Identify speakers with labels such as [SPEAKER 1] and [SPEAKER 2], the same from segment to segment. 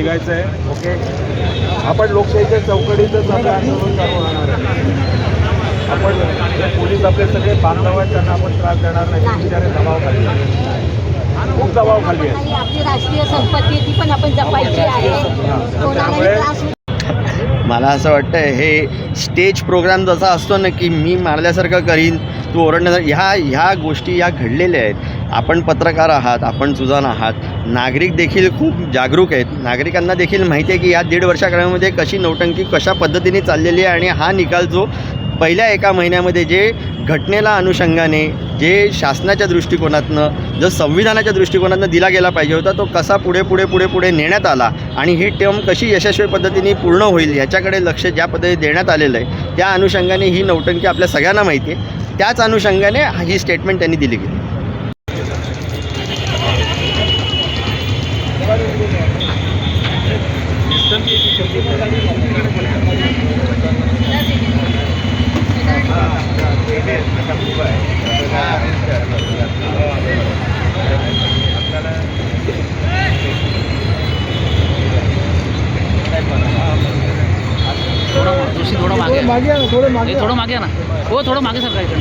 [SPEAKER 1] निघायचं आहे. ओके आपण लोकशाहीच्या चौकटीतच आपलं आंदोलन चालू राहणार आहे. आपण पोलीस आपले सगळे बांधव आहेत त्यांना आपण त्रास देणार नाही. बिचारे दबाव खाली. खूप दबाव खाली आहे
[SPEAKER 2] आपली राष्ट्रीय संपत्ती ती पण आपण जपायची आहे.
[SPEAKER 3] मला असं वाटतं हे स्टेज प्रोग्राम जसा असतो ना की मी मारल्यासारखं करीन तू ओरडण्याचा ह्या ह्या गोष्टी या घडलेल्या आहेत. आपण पत्रकार आहात आपण सुजान आहात. नागरिक देखील खूप जागरूक आहेत. नागरिकांना देखील माहिती आहे की या दीड वर्षाकाळामध्ये कशी नौटंकी कशा पद्धतीने चाललेली आहे आणि हा निकाल जो पहिल्या एका महिन्यामध्ये जे घटनेला अनुषंगाने जे शासनाच्या दृष्टिकोनातनं जो संविधानाच्या दृष्टिकोनातनं दिला गेला पाहिजे होता तो कसा पुढे पुढे पुढे पुढे नेण्यात आला आणि ही टर्म कशी यशस्वी पद्धतीने पूर्ण होईल याच्याकडे लक्ष ज्या पद्धतीने देण्यात आलेलं आहे त्या अनुषंगाने ही नौटंकी आपल्या सगळ्यांना माहिती आहे. त्याच अनुषंगाने ही स्टेटमेंट त्यांनी दिली गेली.
[SPEAKER 4] थोडं जोशी थोडं मागे मागे थोडं मागे थोडं मागे आहे ना. हो थोडं मागे सरकार इकडे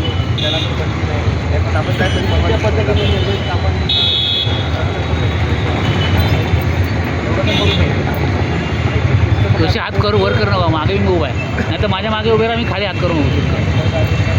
[SPEAKER 4] जोशी हात करू वर करू नका मागे मी उभा आहे. नाही तर माझ्या मागे उभे राहा मी खाली हात करून उभं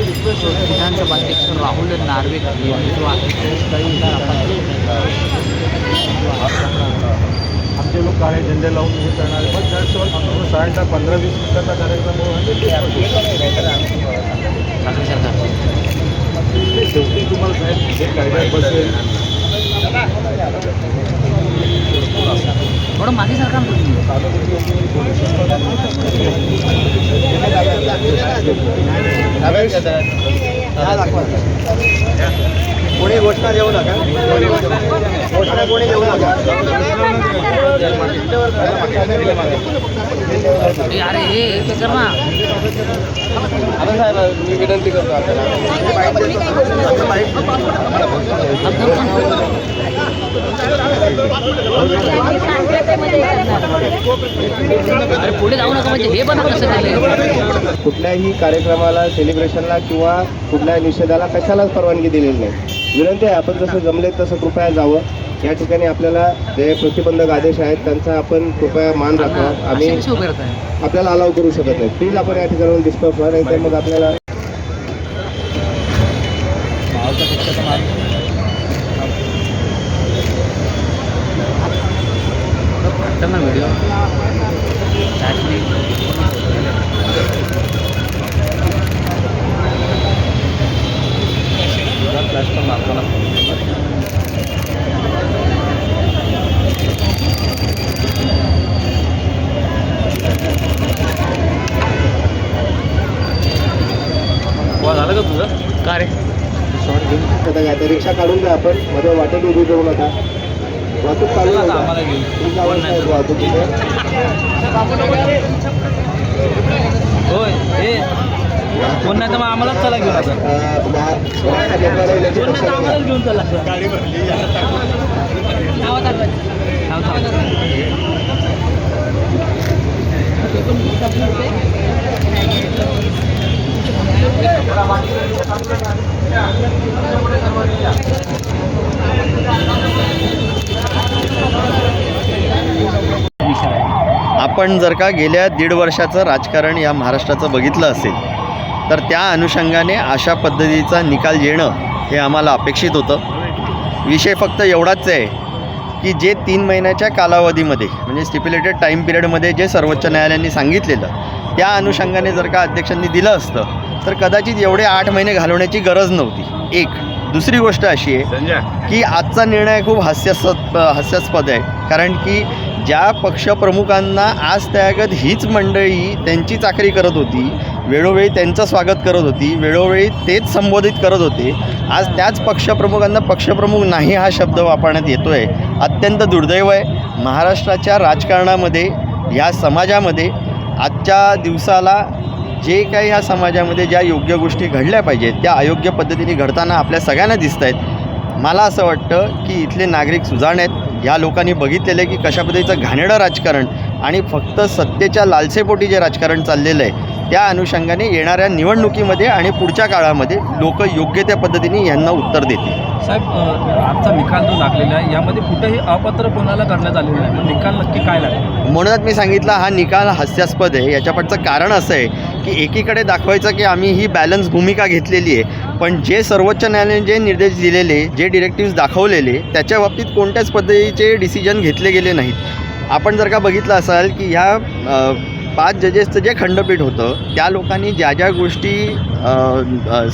[SPEAKER 4] विधानसभा अध्यक्ष राहुल नार्वे यांनी
[SPEAKER 1] आमचे लोक काळे झेंडे लावून हे करणार. पण त्याच साईडला पंधरा वीस मिनिटाचा कार्यक्रम शेवटी तुम्हाला साहेब जे कायद्यात बसेल.
[SPEAKER 4] थोडं मागे सरकार
[SPEAKER 3] कोणी घोषणा देऊ नका.
[SPEAKER 4] अरे हे कर ना
[SPEAKER 3] मी विनंती करतो
[SPEAKER 4] अरे पुढे जाऊ नका म्हणजे हे पण कसं
[SPEAKER 5] कुठल्याही कार्यक्रमाला सेलिब्रेशनला किंवा कुठल्याही निषेधाला कशालाच परवानगी दिलेली नाही. विनंती आहे आपण जसं जमले तसं कृपया जावं. या ठिकाणी आपल्याला जे प्रतिबंधक आदेश आहेत त्यांचा आपण कृपया मान राखावा आम्ही आपल्याला अलाव करू शकत नाही. प्लीज आपण या ठिकाणाहून डिस्टर्ब व्हा नाही तर मग आपल्याला
[SPEAKER 4] ना व्हिडिओ चार्ज नाही
[SPEAKER 1] झालं का तुझं
[SPEAKER 4] का रे
[SPEAKER 5] आता काय ते रिक्षा काढून द्या आपण. मध्ये वाटेत उभी करू नका. वाहतूक चालू वाहतुकीचे.
[SPEAKER 1] होय हे कोण नाही तर मग आम्हालाच चला घेऊन आता घेऊन चला. गाडी भरली
[SPEAKER 3] आपण जर का गेल्या दीड वर्षाचं राजकारण या महाराष्ट्राचं बघितलं असेल तर त्या अनुषंगाने अशा पद्धतीचा निकाल येणं हे आम्हाला अपेक्षित होतं. विषय फक्त एवढाच आहे की जे तीन महिन्याच्या कालावधीमध्ये म्हणजे स्टिप्युलेटेड टाईम पिरियडमध्ये जे सर्वोच्च न्यायालयाने सांगितलेलं त्या अनुषंगाने जर का अध्यक्षांनी दिलं असतं तर कदाचित एवढे आठ महिने घालवण्याची गरज नव्हती. एक. दुसरी गोष्ट अशी आहे की आजचा निर्णय खूप हास्यास्पद हास्यास्पद आहे. कारण की ज्या पक्षप्रमुखांना आज त्यागत हीच मंडळी त्यांची चाकरी करत होती वेळोवेळी त्यांचं स्वागत करत होती वेळोवेळी तेच संबोधित करत होते आज त्याच पक्षप्रमुखांना पक्षप्रमुख नाही हा शब्द वापरण्यात येतो आहे अत्यंत दुर्दैव आहे. महाराष्ट्राच्या राजकारणामध्ये ह्या समाजामध्ये आजच्या दिवसाला जे काही ह्या समाजामध्ये ज्या योग्य गोष्टी घडल्या पाहिजेत त्या अयोग्य पद्धतीने घडताना आपल्या सगळ्यांना दिसत आहेत मला असं वाटतं की इथले नागरिक सुजाण आहेत. या लोकांनी बघितलेलं आहे की कशा पद्धतीचं घाणेरडं राजकारण आणि फक्त सत्तेच्या लालसेपोटी जे राजकारण चाललेलं आहे त्या अनुषंगाने येणाऱ्या निवडणुकीमध्ये आणि पुढच्या काळामध्ये लोक योग्य त्या पद्धतीने यांना उत्तर देतील.
[SPEAKER 6] साहेब आजचा निकाल जो लागलेला आहे यामध्ये कुठेही अपात्र कोणाला करण्यात आलेलं नाही. निकाल नक्की काय लागेल?
[SPEAKER 3] म्हणूनच मी सांगितलं हा निकाल हास्यास्पद आहे. याच्यापाठचं कारण असं आहे की एकीकडे दाखवायचं की आम्ही ही बॅलन्स भूमिका घेतलेली आहे. पण जे सर्वोच्च न्यायालयाने जे निर्देश दिलेले जे डिरेक्टिव्स दाखवलेले त्याच्या बाबतीत कोणत्याच पद्धतीचे डिसिजन घेतले गेले नाहीत. आपण जर का बघितलं असाल की ह्या पाच जजेसचं जे खंडपीठ होतं त्या लोकांनी ज्या ज्या गोष्टी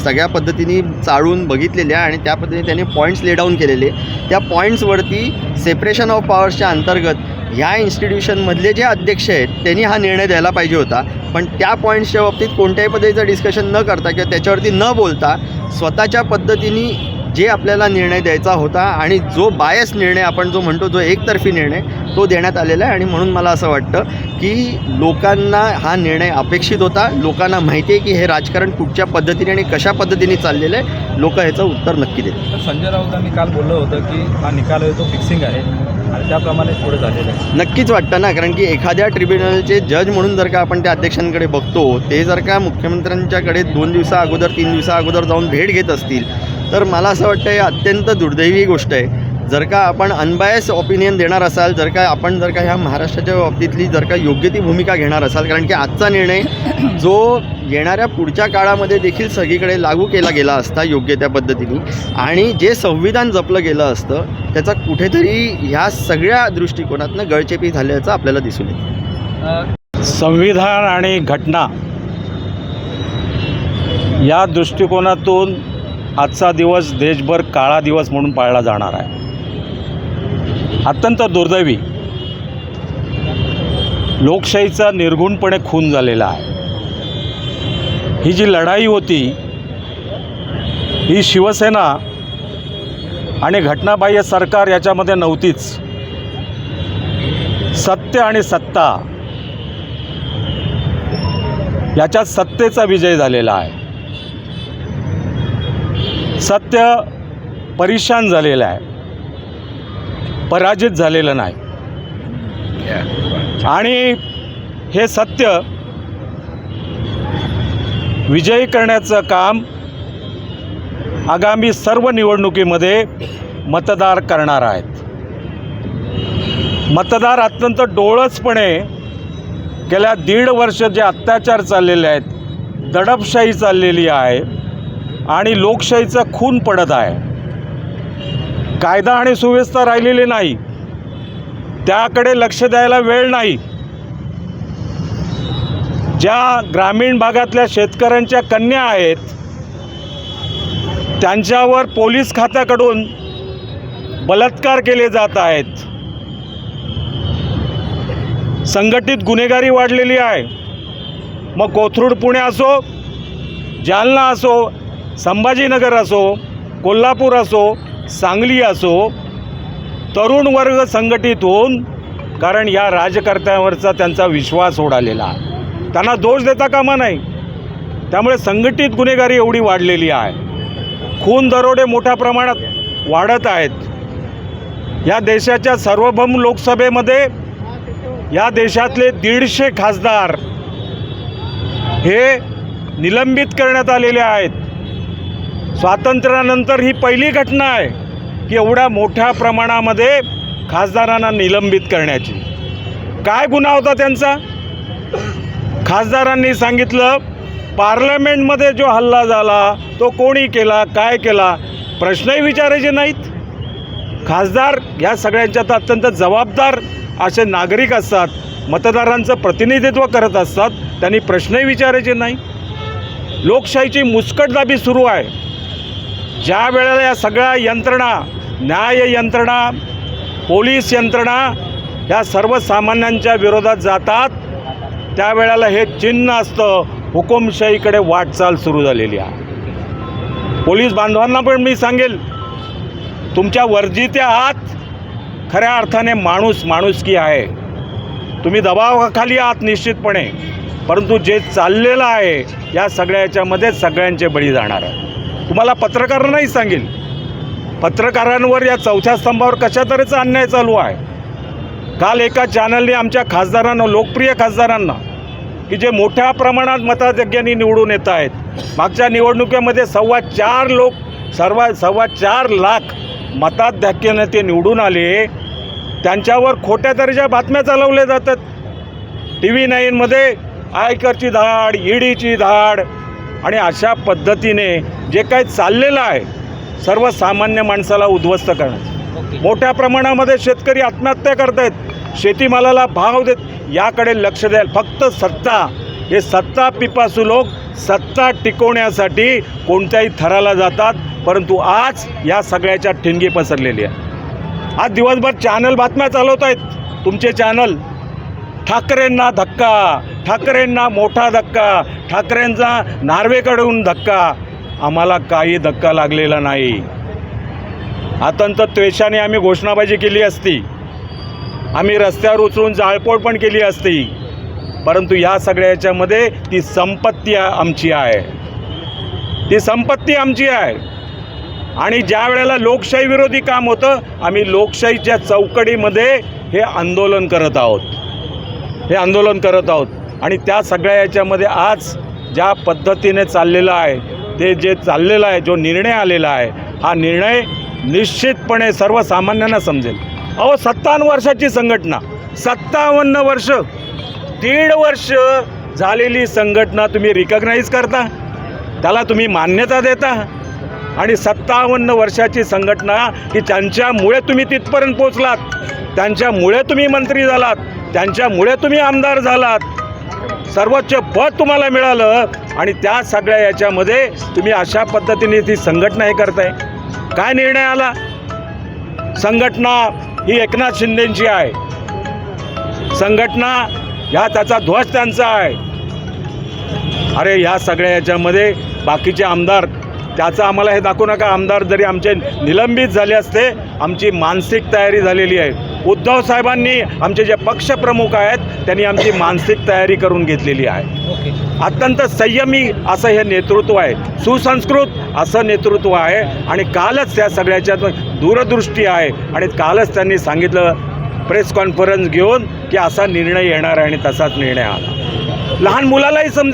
[SPEAKER 3] सगळ्या पद्धतीने चाळून बघितलेल्या आणि त्या पद्धतीने त्यांनी पॉईंट्स लेडाऊन केलेले त्या पॉईंट्सवरती सेपरेशन ऑफ पॉवर्सच्या अंतर्गत ह्या इन्स्टिट्यूशनमधले जे अध्यक्ष आहेत त्यांनी हा निर्णय द्यायला पाहिजे होता. पण त्या पॉईंट्सच्या बाबतीत कोणत्याही पद्धतीचं डिस्कशन न करता किंवा त्याच्यावरती न बोलता स्वतःच्या पद्धतीने जे आपल्याला निर्णय द्यायचा होता आणि जो बायस निर्णय आपण जो म्हणतो जो एकतर्फी निर्णय तो देण्यात आलेला आहे. आणि म्हणून मला असं वाटतं की लोकांना हा निर्णय अपेक्षित होता. लोकांना माहिती आहे की हे राजकारण कुठच्या पद्धतीने आणि कशा पद्धतीने चाललेलं आहे. लोक ह्याचं उत्तर नक्की देतील.
[SPEAKER 6] तर संजय राऊतांनी काल बोललं होतं की हा निकाल आहे तो फिक्सिंग आहे. आणि त्याप्रमाणे पुढे झालेलं आहे.
[SPEAKER 3] नक्कीच वाटतं ना कारण की एखाद्या ट्रिब्युनलचे जज म्हणून जर का आपण त्या अध्यक्षांकडे बघतो ते जर का मुख्यमंत्र्यांच्याकडे दोन दिवसा अगोदर तीन दिवसा अगोदर जाऊन भेट घेत असतील तर मला असं वाटतं हे अत्यंत दुर्दैवी गोष्ट आहे. जर का आपण अनबायस ओपिनियन देणार असाल जर का आपण जर का ह्या महाराष्ट्राच्या बाबतीतली जर का योग्य ती भूमिका घेणार असाल कारण की आजचा निर्णय जो येणाऱ्या पुढच्या काळामध्ये देखील सगळीकडे लागू केला गेला असता योग्य त्या पद्धतीने आणि जे संविधान जपलं गेलं असतं त्याचा कुठेतरी ह्या सगळ्या दृष्टिकोनातनं गळचेपी झाल्याचं आपल्याला दिसून येतं.
[SPEAKER 7] संविधान आणि घटना या दृष्टिकोनातून आजचा दिवस देशभर काळा दिवस म्हणून पाळला जाणार आहे. अत्यंत दुर्दैवी. लोकशाहीचा निर्घुणपणे खून झालेला आहे. ही जी लढाई होती ही शिवसेना आणि घटनाबाह्य सरकार याच्यामध्ये नव्हतीच. सत्य आणि सत्ता याच्यात सत्तेचा विजय झालेला आहे. सत्य परेशान झालेलं आहे. पराजित झालेलं नाही. आणि हे सत्य विजयी करण्याचं काम आगामी सर्व निवडणुकीमध्ये मतदार करणार आहेत. मतदार अत्यंत डोळसपणे गेल्या दीड वर्ष जे अत्याचार चाललेले आहेत दडपशाही चाललेली आहे आणि लोकशाहीचा खून पडत आहे. कायदा आणि सुव्यवस्था राहिलेली नाही. त्याकडे लक्ष द्यायला वेळ नाही. ज्या ग्रामीण भागातल्या शेतकऱ्यांच्या कन्या आहेत त्यांच्यावर पोलीस खात्याकडून बलात्कार केले जात आहेत. संघटित गुन्हेगारी वाढलेली आहे. मग कोथरूड पुणे असो जालना असो संभाजीनगर असो कोल्हापूर असो सांगली असो तरुण वर्ग संघटित होऊन कारण या राजकर्त्यांवरचा त्यांचा विश्वास उडालेला आहे त्यांना दोष देता कामा नाही. त्यामुळे संघटित गुन्हेगारी एवढी वाढलेली आहे. खून दरोडे मोठ्या प्रमाणात वाढत आहेत. या देशाच्या सार्वभौम लोकसभेमध्ये या देशातले दीडशे खासदार हे निलंबित करण्यात आलेले आहेत. स्वातंत्र्यानंतर ही पहिली घटना आहे की एवढ्या मोठ्या प्रमाणामध्ये खासदारांना निलंबित करण्याची. काय गुन्हा होता त्यांचा? खासदारांनी सांगितलं पार्लमेंटमध्ये जो हल्ला झाला तो कोणी केला काय केला? प्रश्नही विचारायचे नाहीत. खासदार या सगळ्यांच्यात अत्यंत जबाबदार असे नागरिक असतात मतदारांचं प्रतिनिधित्व करत असतात त्यांनी प्रश्नही विचारायचे नाही. लोकशाहीची मुस्कटदाबी सुरू आहे. ज्या वेळेला या सगळ्या यंत्रणा न्याय यंत्रणा पोलीस यंत्रणा ह्या सर्वसामान्यांच्या विरोधात जातात त्यावेळेला हे चिन्ह असतं हुकुमशाहीकडे वाटचाल सुरू झालेली आहे. पोलीस बांधवांना पण मी सांगेल तुमच्या वर्जित्या आहात खऱ्या अर्थाने माणूस माणुसकी आहे. तुम्ही दबावाखाली आहात निश्चितपणे परंतु जे चाललेलं आहे या सगळ्या याच्यामध्ये सगळ्यांचे बळी जाणार आहे. तुम्हाला पत्रकारांनाही सांगेल. पत्रकारांवर या चौथ्या स्तंभावर कशा तऱ्हेचा अन्याय चालू आहे. काल एका चॅनलने आमच्या खासदारांना लोकप्रिय खासदारांना की जे मोठ्या प्रमाणात मताधिक्याने निवडून येत आहेत. मागच्या निवडणुकीमध्ये सव्वा चार लोक सर्व सव्वा चार लाख मताधिक्याने ते निवडून आले. त्यांच्यावर खोट्या तऱ्हेच्या बातम्या चालवल्या जातात. टी व्ही नाईनमध्ये आयकरची धाड ईडीची धाड आणि अशा पद्धतीने जे काही चाललेलं आहे सर्वसामान्य माणसाला उद्ध्वस्त करणं मोठ्या प्रमाणामध्ये शेतकरी आत्महत्या करत आहेत शेतीमालाला भाव देत याकडे लक्ष द्याल फक्त सत्ता. हे सत्ता पिपासू लोक सत्ता टिकवण्यासाठी कोणत्याही थराला जातात परंतु आज या सगळ्याच्या ठिणगी पसरलेली आहे. आज दिवसभर चॅनल बातम्या चालवत आहेत तुमचे चॅनल ठाकरेंना धक्का ठाकरेंना मोठा धक्का ठाकरेंचा नार्वेकडून धक्का. आम्हाला काही धक्का लागलेला नाही. अत्यंत त्वेषाने आम्ही घोषणाबाजी केली असती. आम्ही रस्त्यावर उचलून जाळपोळ पण केली असती. परंतु या सगळ्या याच्यामध्ये ती संपत्ती आमची आहे. ती संपत्ती आमची आहे. आणि ज्या वेळेला लोकशाही विरोधी काम होतं आम्ही लोकशाहीच्या चौकडीमध्ये हे आंदोलन करत आहोत. हे आंदोलन करत आहोत. आणि त्या सगळ्या याच्यामध्ये आज ज्या पद्धतीने चाललेलं आहे ते जे चाललेलं आहे जो निर्णय आलेला आहे हा निर्णय निश्चितपणे सर्वसामान्यांना समजेल. अहो सत्तावन्न वर्षाची संघटना सत्तावन्न वर्ष दीड वर्ष झालेली संघटना तुम्ही रिकग्नाईज करता? त्याला तुम्ही मान्यता देता? आणि सत्तावन्न वर्षाची संघटना की त्यांच्यामुळे तुम्ही तिथपर्यंत पोचलात त्यांच्यामुळे तुम्ही मंत्री झालात त्यांच्यामुळे तुम्ही आमदार झालात. सर्वोच्च पद तुम्हाला मिळालं आणि त्या सगळ्या याच्यामध्ये तुम्ही अशा पद्धतीने ती संघटना हे करताय. काय निर्णय आला? संघटना ही एकनाथ शिंदेची आहे. संघटना ह्या त्याचा ध्वज त्यांचा आहे. अरे ह्या सगळ्या याच्यामध्ये बाकीचे आमदार त्याचं आम्हाला हे दाखवू नका. आमदार जरी आमचे निलंबित झाले असते आमची मानसिक तयारी झालेली आहे. उद्धव साहेबांनी आमचे जे पक्षप्रमुख आहेत त्यांनी आमची मानसिक तयारी करून घेतलेली आहे. अत्यंत संयमी असं हे नेतृत्व आहे. सुसंस्कृत असं नेतृत्व आहे. आणि कालच त्या सगळ्याच्यात दूरदृष्टी आहे. आणि कालच त्यांनी सांगितलं प्रेस कॉन्फरन्स घेऊन की असा निर्णय येणार आहे आणि तसाच निर्णय आला. लहान मुलालाही समज